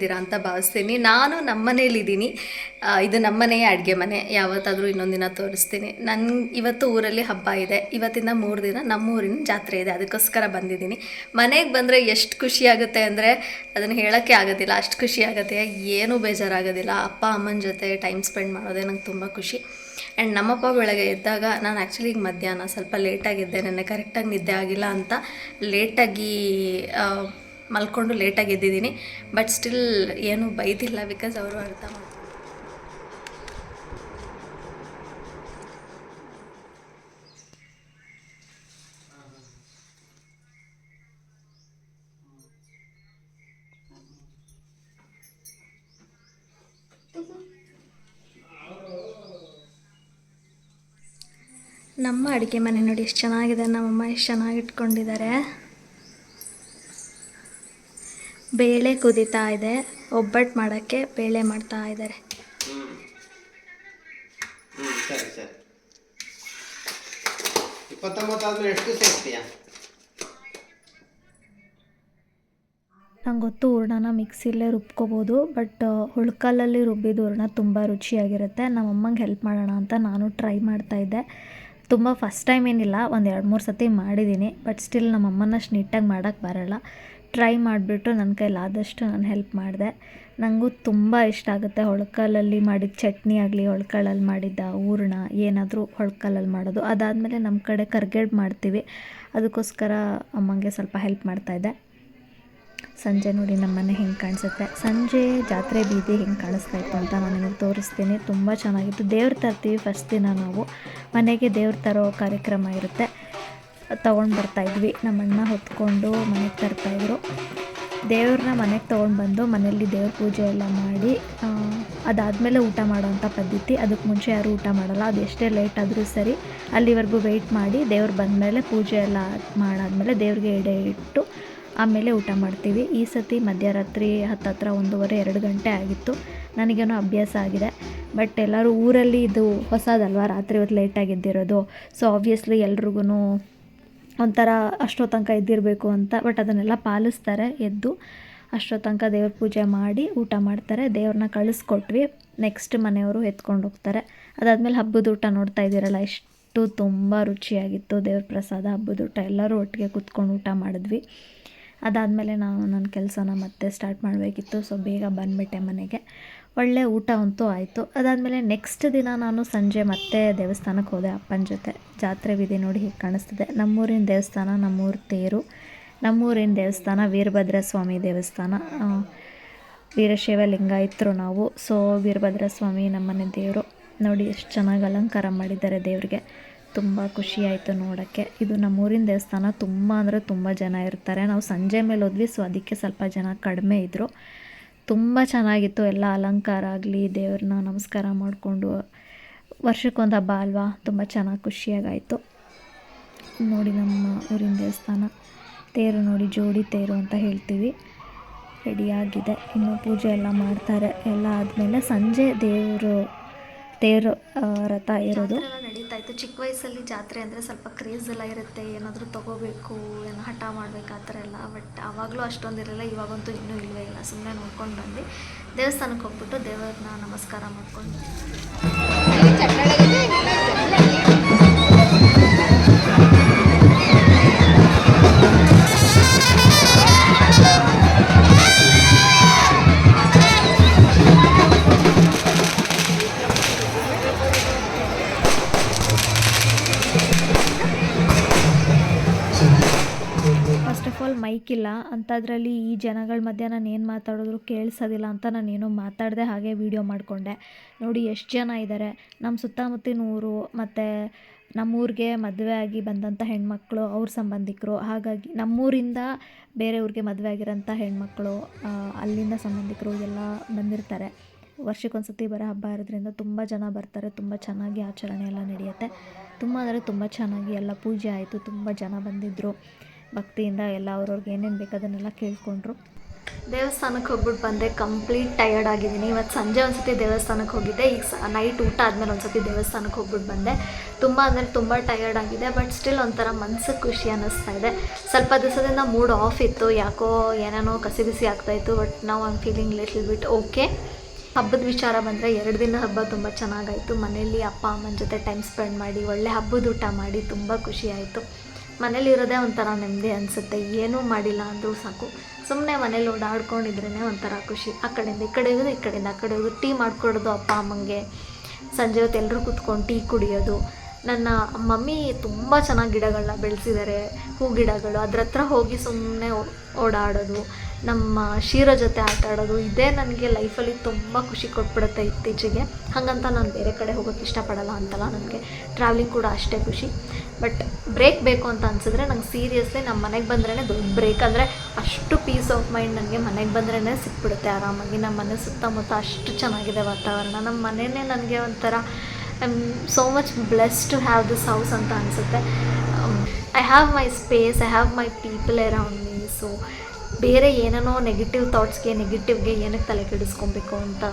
ಇದ್ದೀರಾ ಅಂತ ಭಾವಿಸ್ತೀನಿ. ನಾನು ನಮ್ಮ ಮನೇಲಿದ್ದೀನಿ ಆ, ಇದು ನಮ್ಮ ಮನೆಯ ಅಡುಗೆ ಮನೆ. ಯಾವತ್ತಾದರೂ ಇನ್ನೊಂದಿನ ತೋರಿಸ್ತೀನಿ. ನನ್ನ ಇವತ್ತು ಊರಲ್ಲಿ ಹಬ್ಬ ಇದೆ. ಇವತ್ತಿಂದ ಮೂರು ದಿನ ನಮ್ಮ ಊರಿನ ಜಾತ್ರೆ ಇದೆ. ಅದಕ್ಕೋಸ್ಕರ ಬಂದಿದ್ದೀನಿ. ಮನೆಗೆ ಬಂದರೆ ಎಷ್ಟು ಖುಷಿಯಾಗುತ್ತೆ ಅಂದರೆ ಅದನ್ನು ಹೇಳೋಕ್ಕೆ ಆಗೋದಿಲ್ಲ. ಅಷ್ಟು ಖುಷಿ ಆಗುತ್ತೆ. ಏನೂ ಬೇಜಾರಾಗೋದಿಲ್ಲ. ಅಪ್ಪ ಅಮ್ಮನ ಜೊತೆ ಟೈಮ್ ಸ್ಪೆಂಡ್ ಮಾಡೋದೇ ನಂಗೆ ತುಂಬ ಖುಷಿ. ಆ್ಯಂಡ್ ನಮ್ಮಪ್ಪ ಬೆಳಗ್ಗೆ ಎದ್ದಾಗ ನಾನು ಆ್ಯಕ್ಚುಲಿ ಈಗ ಮಧ್ಯಾಹ್ನ ಸ್ವಲ್ಪ ಲೇಟಾಗಿದ್ದೆ ನೆನ್ನೆ ಕರೆಕ್ಟಾಗಿ ನಿದ್ದೆ ಆಗಿಲ್ಲ ಅಂತ ಲೇಟಾಗಿ ಮಲ್ಕೊಂಡು ಲೇಟಾಗಿ ಎದ್ದಿದ್ದೀನಿ ಬಟ್ ಸ್ಟಿಲ್ ಏನು ಬೈದಿಲ್ಲ ಬಿಕಾಸ್ ಅವರು ಅರ್ಥ ಮಾಡ್ತಾರೆ ನಮ್ಮ ಅಡುಗೆ ಮನೆ ನೋಡಿ ಎಷ್ಟು ಚೆನ್ನಾಗಿದೆ, ನಮ್ಮಮ್ಮ ಎಷ್ಟು ಚೆನ್ನಾಗಿ ಇಟ್ಕೊಂಡಿದ್ದಾರೆ. ಬೇಳೆ ಕುದಿತಾ ಇದೆ. ಒಬ್ಬಟ್ಟು ಮಾಡೋಕ್ಕೆ ಬೇಳೆ ಮಾಡ್ತಾ ಇದ್ದಾರೆ. ಸರಿ ಸರಿ. ಎಷ್ಟು ನಂಗೆ ಗೊತ್ತು ಹೂರ್ಣನ ಮಿಕ್ಸಿಲೇ ರುಬ್ಕೋಬೋದು ಬಟ್ ಹುಳ್ಕಲ್ಲಲ್ಲಿ ರುಬ್ಬಿದ ಹೂರ್ಣ ತುಂಬ ರುಚಿಯಾಗಿರುತ್ತೆ. ನಮ್ಮಮ್ಮಂಗೆ ಹೆಲ್ಪ್ ಮಾಡೋಣ ಅಂತ ನಾನು ಟ್ರೈ ಮಾಡ್ತಾಯಿದ್ದೆ ತುಂಬ ಫಸ್ಟ್ ಟೈಮ್ ಏನಿಲ್ಲ ಒಂದು ಎರಡು ಮೂರು ಸತಿ ಮಾಡಿದ್ದೀನಿ ಬಟ್ ಸ್ಟಿಲ್ ನಮ್ಮಮ್ಮನ ಅಷ್ಟು ನೀಟಾಗಿ ಮಾಡೋಕ್ಕೆ ಬರೋಲ್ಲ. ಟ್ರೈ ಮಾಡಿಬಿಟ್ಟು ನನ್ನ ಕೈಲಾದಷ್ಟು ನಾನು ಹೆಲ್ಪ್ ಮಾಡಿದೆ. ನನಗೂ ತುಂಬ ಇಷ್ಟ ಆಗುತ್ತೆ ಹೊಳ್ಕಾಲಲ್ಲಿ ಮಾಡಿದ ಚಟ್ನಿ ಆಗಲಿ ಹೊಳ್ಕಲ್ಲಲ್ಲಿ ಮಾಡಿದ್ದ ಹೂರ್ಣ, ಏನಾದರೂ ಹೊಳ್ಕಲಲ್ಲಿ ಮಾಡೋದು. ಅದಾದಮೇಲೆ ನಮ್ಮ ಕಡೆ ಕರ್ಗೇಡ್ ಮಾಡ್ತೀವಿ. ಅದಕ್ಕೋಸ್ಕರ ಅಮ್ಮಂಗೆ ಸ್ವಲ್ಪ ಹೆಲ್ಪ್ ಮಾಡ್ತಾಯಿದ್ದೆ ಸಂಜೆ ನೋಡಿ ನಮ್ಮ ಮನೆ ಹೆಂಗೆ ಕಾಣಿಸುತ್ತೆ. ಸಂಜೆ ಜಾತ್ರೆ ಬೀದಿ ಹೆಂಗೆ ಕಾಣಿಸ್ತಾ ಇತ್ತು ಅಂತ ನಾನು ನಿಮಗೆ ತೋರಿಸ್ತೀನಿ. ತುಂಬ ಚೆನ್ನಾಗಿತ್ತು. ದೇವ್ರು ತರ್ತೀವಿ ಫಸ್ಟ್ ದಿನ ನಾವು. ಮನೆಗೆ ದೇವ್ರು ತರೋ ಕಾರ್ಯಕ್ರಮ ಇರುತ್ತೆ. ತೊಗೊಂಡು ಬರ್ತಾಯಿದ್ವಿ ನಮ್ಮಣ್ಣ ಹೊತ್ಕೊಂಡು ಮನೆಗೆ ತರ್ತಾಯಿದ್ರು ದೇವ್ರನ್ನ ಮನೆಗೆ ತೊಗೊಂಡು ಬಂದು ಮನೆಯಲ್ಲಿ ದೇವ್ರ ಪೂಜೆ ಎಲ್ಲ ಮಾಡಿ ಅದಾದಮೇಲೆ ಊಟ ಮಾಡೋವಂಥ ಪದ್ಧತಿ. ಅದಕ್ಕೆ ಮುಂಚೆ ಯಾರೂ ಊಟ ಮಾಡಲ್ಲ. ಅದು ಎಷ್ಟೇ ಲೇಟ್ ಆದರೂ ಸರಿ. ಅಲ್ಲಿವರೆಗೂ ವೆಯ್ಟ್ ಮಾಡಿ ದೇವ್ರು ಬಂದಮೇಲೆ ಪೂಜೆ ಎಲ್ಲ ಮಾಡಾದಮೇಲೆ ದೇವ್ರಿಗೆ ಎಡೆ ಇಟ್ಟು ಆಮೇಲೆ ಊಟ ಮಾಡ್ತೀವಿ. ಈ ಸತಿ ಮಧ್ಯರಾತ್ರಿ ಹತ್ತತ್ರ ಒಂದೂವರೆ, ಎರಡು ಗಂಟೆ ಆಗಿತ್ತು. ನನಗೇನೋ ಅಭ್ಯಾಸ ಆಗಿದೆ. ಬಟ್ ಎಲ್ಲರೂ ಊರಲ್ಲಿ ಇದು ಹೊಸದಲ್ವ ರಾತ್ರಿ ಹೊತ್ತು ಲೇಟಾಗಿದ್ದಿರೋದು ಸೊ ಆಬ್ವಿಯಸ್ಲಿ ಎಲ್ರಿಗೂ ಒಂಥರ ಅಷ್ಟೋ ತನಕ ಎದ್ದಿರಬೇಕು ಅಂತ ಬಟ್ ಅದನ್ನೆಲ್ಲ ಪಾಲಿಸ್ತಾರೆ, ಎದ್ದು ಅಷ್ಟೋ ತನಕ ದೇವ್ರ ಪೂಜೆ ಮಾಡಿ ಊಟ ಮಾಡ್ತಾರೆ, ದೇವ್ರನ್ನ ಕಳಿಸ್ಕೊಟ್ವಿ. ನೆಕ್ಸ್ಟ್ ಮನೆಯವರು ಎತ್ಕೊಂಡು ಹೋಗ್ತಾರೆ. ಅದಾದಮೇಲೆ ಹಬ್ಬದ ಊಟ ನೋಡ್ತಾ ಇದ್ದೀರಲ್ಲ, ಎಷ್ಟು ತುಂಬ ರುಚಿಯಾಗಿತ್ತು ದೇವ್ರ ಪ್ರಸಾದ ಹಬ್ಬದ ಊಟ. ಎಲ್ಲರೂ ಒಟ್ಟಿಗೆ ಕೂತ್ಕೊಂಡು ಊಟ ಮಾಡಿದ್ವಿ. ಅದಾದಮೇಲೆ ನಾನು ನನ್ನ ಕೆಲಸನ ಮತ್ತೆ ಸ್ಟಾರ್ಟ್ ಮಾಡಬೇಕಿತ್ತು. ಸೊ ಬೇಗ ಬಂದುಬಿಟ್ಟೆ ಮನೆಗೆ. ಒಳ್ಳೆ ಊಟ ಅಂತೂ ಆಯಿತು. ಅದಾದಮೇಲೆ ನೆಕ್ಸ್ಟ್ ದಿನ ನಾನು ಸಂಜೆ ಮತ್ತೆ ದೇವಸ್ಥಾನಕ್ಕೆ ಹೋದೆ ಅಪ್ಪನ ಜೊತೆ. ಜಾತ್ರೆ ವಿಧಿ ನೋಡಿ ಹೀಗೆ ಕಾಣಿಸ್ತಿದೆ. ನಮ್ಮೂರಿನ ದೇವಸ್ಥಾನ, ನಮ್ಮೂರ ತೇರು, ನಮ್ಮೂರಿನ ದೇವಸ್ಥಾನ ವೀರಭದ್ರ ಸ್ವಾಮಿ ದೇವಸ್ಥಾನ ವೀರಶೈವ ಲಿಂಗಾಯಿತರು ನಾವು. ಸೊ ವೀರಭದ್ರ ಸ್ವಾಮಿ ನಮ್ಮನೆ ದೇವರು. ನೋಡಿ ಎಷ್ಟು ಚೆನ್ನಾಗಿ ಅಲಂಕಾರ ಮಾಡಿದ್ದಾರೆ ದೇವರಿಗೆ. ತುಂಬ ಖುಷಿಯಾಯಿತು ನೋಡೋಕ್ಕೆ. ಇದು ನಮ್ಮೂರಿನ ದೇವಸ್ಥಾನ. ತುಂಬ ಅಂದರೆ ತುಂಬ ಜನ ಇರ್ತಾರೆ. ನಾವು ಸಂಜೆ ಮೇಲೆ ಹೋದ್ವಿ, ಸೊ ಅದಕ್ಕೆ ಸ್ವಲ್ಪ ಜನ ಕಡಿಮೆ ಇದ್ದರು ತುಂಬ ಚೆನ್ನಾಗಿತ್ತು ಎಲ್ಲ ಅಲಂಕಾರ ಆಗಲಿ, ದೇವ್ರನ್ನ ನಮಸ್ಕಾರ ಮಾಡಿಕೊಂಡು ವರ್ಷಕ್ಕೊಂದು ಹಬ್ಬ ಅಲ್ವಾ? ತುಂಬ ಚೆನ್ನಾಗಿ ಖುಷಿಯಾಗಾಯಿತು. ನೋಡಿ ನಮ್ಮ ಊರಿನ ದೇವಸ್ಥಾನ. ತೇರು ನೋಡಿ, ಜೋಡಿ ತೇರು ಅಂತ ಹೇಳ್ತೀವಿ. ರೆಡಿಯಾಗಿದೆ ಇನ್ನು ಪೂಜೆ ಎಲ್ಲ ಮಾಡ್ತಾರೆ. ಎಲ್ಲ ಆದಮೇಲೆ ಸಂಜೆ ದೇವರು ತೇರು ರಥ ಇರೋದು ನಡೀತಾ ಇತ್ತು. ಚಿಕ್ಕ ವಯಸ್ಸಲ್ಲಿ ಜಾತ್ರೆ ಅಂದರೆ ಸ್ವಲ್ಪ ಕ್ರೇಜ್ ಎಲ್ಲ ಇರುತ್ತೆ. ಏನಾದರೂ ತಗೋಬೇಕು, ಏನೋ ಹಠ ಮಾಡಬೇಕು, ಆ ಥರ ಎಲ್ಲ. ಬಟ್ ಆವಾಗಲೂ ಅಷ್ಟೊಂದಿರಲ್ಲ ಇವಾಗಂತೂ ಇನ್ನೂ ಇಲ್ಲವೇ ಇಲ್ಲ. ಸುಮ್ಮನೆ ನೋಡ್ಕೊಂಡು ಬಂದು ದೇವಸ್ಥಾನಕ್ಕೆ ಹೋಗ್ಬಿಟ್ಟು ದೇವರನ್ನ ನಮಸ್ಕಾರ ಮಾಡ್ಕೊಂಡು. ಮೈಕ್ ಅಂಥದ್ರಲ್ಲಿ ಈ ಜನಗಳ ಮಧ್ಯೆ ನಾನು ಏನು ಮಾತಾಡಿದ್ರು ಕೇಳಿಸೋದಿಲ್ಲ ಅಂತ ನಾನೇನು ಮಾತಾಡದೆ ಹಾಗೆ ವೀಡಿಯೋ ಮಾಡಿಕೊಂಡೆ. ನೋಡಿ ಎಷ್ಟು ಜನ ಇದ್ದಾರೆ ನಮ್ಮ ಸುತ್ತಮುತ್ತಿನ ಊರು ಮತ್ತು ನಮ್ಮೂರಿಗೆ ಮದುವೆ ಆಗಿ ಬಂದಂಥ ಹೆಣ್ಮಕ್ಳು, ಅವ್ರ ಸಂಬಂಧಿಕರು. ಹಾಗಾಗಿ ನಮ್ಮೂರಿಂದ ಬೇರೆ ಊರಿಗೆ ಮದುವೆ ಆಗಿರೋಂಥ ಹೆಣ್ಮಕ್ಳು ಅಲ್ಲಿಂದ ಸಂಬಂಧಿಕರು ಎಲ್ಲ ಬಂದಿರ್ತಾರೆ. ವರ್ಷಕ್ಕೊಂದು ಸತಿ ಬರೋ ಹಬ್ಬ ಇರೋದ್ರಿಂದ ತುಂಬ ಜನ ಬರ್ತಾರೆ. ತುಂಬ ಚೆನ್ನಾಗಿ ಆಚರಣೆ ಎಲ್ಲ ನಡೆಯುತ್ತೆ. ತುಂಬ ಅಂದರೆ ತುಂಬ ಚೆನ್ನಾಗಿ ಎಲ್ಲ ಪೂಜೆ ಆಯಿತು. ತುಂಬ ಜನ ಬಂದಿದ್ದರು ಭಕ್ತಿಯಿಂದ ಎಲ್ಲ ಅವ್ರವ್ರಿಗೆ ಏನೇನು ಬೇಕು ಅದನ್ನೆಲ್ಲ ಕೇಳಿಕೊಂಡ್ರು. ದೇವಸ್ಥಾನಕ್ಕೆ ಹೋಗ್ಬಿಟ್ಟು ಬಂದೆ ಕಂಪ್ಲೀಟ್ ಟಯರ್ಡ್ ಆಗಿದ್ದೀನಿ. ಇವತ್ತು ಸಂಜೆ ಒಂದ್ಸತಿ ದೇವಸ್ಥಾನಕ್ಕೆ ಹೋಗಿದ್ದೆ. ಈಗ ನೈಟ್ ಊಟ ಆದಮೇಲೆ ಒಂದ್ಸತಿ ದೇವಸ್ಥಾನಕ್ಕೆ ಹೋಗ್ಬಿಟ್ಟು ಬಂದೆ. ತುಂಬ ಅಂದರೆ ತುಂಬ ಟಯರ್ಡ್ ಆಗಿದೆ ಬಟ್ ಸ್ಟಿಲ್ ಒಂಥರ ಮನ್ಸಿಗೆ ಖುಷಿ ಅನ್ನಿಸ್ತಾ ಇದೆ. ಸ್ವಲ್ಪ ದಿವಸದಿಂದ ಮೂಡ್ ಆಫ್ ಇತ್ತು. ಯಾಕೋ ಏನೇನೋ ಕಸಿ ಬಿಸಿ ಆಗ್ತಾಯಿತ್ತು ಬಟ್ ನಾವು I'm feeling little bit okay ಹಬ್ಬದ ವಿಚಾರ ಬಂದರೆ ಎರಡು ದಿನ ಹಬ್ಬ ತುಂಬ ಚೆನ್ನಾಗಾಯಿತು. ಮನೆಯಲ್ಲಿ ಅಪ್ಪ, ಅಮ್ಮನ ಜೊತೆ ಟೈಮ್ ಸ್ಪೆಂಡ್ ಮಾಡಿ, ಒಳ್ಳೆ ಹಬ್ಬದ ಊಟ ಮಾಡಿ ತುಂಬ ಖುಷಿಯಾಯಿತು ಮನೇಲಿರೋದೇ ಒಂಥರ ನೆಮ್ಮದಿ ಅನಿಸುತ್ತೆ. ಏನೂ ಮಾಡಿಲ್ಲ ಅಂದರೂ ಸಾಕು. ಸುಮ್ಮನೆ ಮನೇಲಿ ಓಡಾಡ್ಕೊಂಡಿದ್ರೇ ಒಂಥರ ಖುಷಿ. ಆ ಕಡೆಯಿಂದ ಈ ಕಡೆ ಈ ಕಡೆಯಿಂದ ಆ ಕಡೆ ಹೋಗೋದು ಟೀ ಮಾಡ್ಕೊಡೋದು ಅಪ್ಪ ಅಮ್ಮಂಗೆ. ಸಂಜೆ ಹೊತ್ತು ಎಲ್ಲರೂ ಕೂತ್ಕೊಂಡು ಟೀ ಕುಡಿಯೋದು. ನನ್ನ ಮಮ್ಮಿ ತುಂಬ ಚೆನ್ನಾಗಿ ಗಿಡಗಳನ್ನ ಬೆಳೆಸಿದ್ದಾರೆ ಹೂ ಗಿಡಗಳು. ಅದ್ರ ಹತ್ರ ಹೋಗಿ ಸುಮ್ಮನೆ ಓಡಾಡೋದು. ನಮ್ಮ ಶೀರ ಜೊತೆ ಆಟ ಆಡೋದು, ಇದೇ ನನಗೆ ಲೈಫಲ್ಲಿ ತುಂಬ ಖುಷಿ ಕೊಟ್ಬಿಡುತ್ತೆ ಇತ್ತೀಚೆಗೆ. ಹಾಗಂತ ನಾನು ಬೇರೆ ಕಡೆ ಹೋಗೋಕ್ಕೆ ಇಷ್ಟಪಡಲ್ಲ ಅಂತಲ್ಲ, ನನಗೆ ಟ್ರಾವೆಲಿಂಗ್ ಕೂಡ ಅಷ್ಟೇ ಖುಷಿ. ಬಟ್ ಬ್ರೇಕ್ ಬೇಕು ಅಂತ ಅನ್ಸಿದ್ರೆ ನಂಗೆ ಸೀರಿಯಸ್ಲಿ ನಮ್ಮ ಮನೆಗೆ ಬಂದ್ರೇ ದೊಡ್ಡ ಬ್ರೇಕ್ ಅಂದರೆ ಅಷ್ಟು ಪೀಸ್ ಆಫ್ ಮೈಂಡ್ ನನಗೆ ಮನೆಗೆ ಬಂದ್ರೇ ಸಿಕ್ಬಿಡುತ್ತೆ ಆರಾಮಾಗಿ. ನಮ್ಮ ಮನೆ ಸುತ್ತಮುತ್ತ ಅಷ್ಟು ಚೆನ್ನಾಗಿದೆ ವಾತಾವರಣ. ನಮ್ಮ ಮನೆಯೇ ನನಗೆ ಒಂಥರ I am so much bless to have this house ಅಂತ ಅನಿಸುತ್ತೆ. I have my space I have my people around me so ಬೇರೆ ಏನೇನೋ ನೆಗೆಟಿವ್ ಥಾಟ್ಸ್ಗೆ ನೆಗೆಟಿವ್ಗೆ ಏನಕ್ಕೆ ತಲೆ ಕೆಡಿಸ್ಕೊಬೇಕು ಅಂತ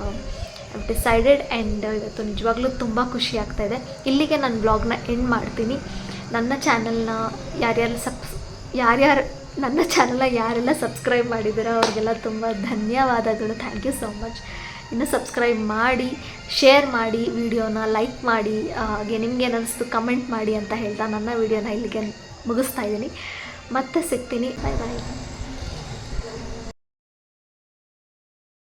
ಡಿಸೈಡೆಡ್ ಆ್ಯಂಡ್ ಇವತ್ತು ನಿಜವಾಗ್ಲೂ ತುಂಬ ಖುಷಿ ಆಗ್ತಾ ಇದೆ. ಇಲ್ಲಿಗೆ ನಾನು ಬ್ಲಾಗ್ನ ಎಂಡ್ ಮಾಡ್ತೀನಿ. ನನ್ನ ಚಾನಲ್ನ ಯಾರ್ಯಾರು ಸಬ್ಸ್ ಯಾರ್ಯಾರು, ನನ್ನ ಚಾನಲ್ನ ಯಾರೆಲ್ಲ ಸಬ್ಸ್ಕ್ರೈಬ್ ಮಾಡಿದ್ದೀರೋ ಅವ್ರಿಗೆಲ್ಲ ತುಂಬ ಧನ್ಯವಾದಗಳು. ಥ್ಯಾಂಕ್ ಯು ಸೋ ಮಚ್ ಇನ್ನು ಸಬ್ಸ್ಕ್ರೈಬ್ ಮಾಡಿ ಶೇರ್ ಮಾಡಿ ವಿಡಿಯೋನ ಲೈಕ್ ಮಾಡಿ, ಹಾಗೆ ನಿಮ್ಗೆ ಏನಿಸ್ತು ಕಮೆಂಟ್ ಮಾಡಿ ಅಂತ ಹೇಳ್ತಾ ನನ್ನ ವಿಡಿಯೋನ ಇಲ್ಲಿಗೆ ಮುಗಿಸ್ತಾ ಇದ್ದೀನಿ. ಮತ್ತೆ ಸಿಗ್ತೀನಿ. ಬಾಯ್ ಬಾಯ್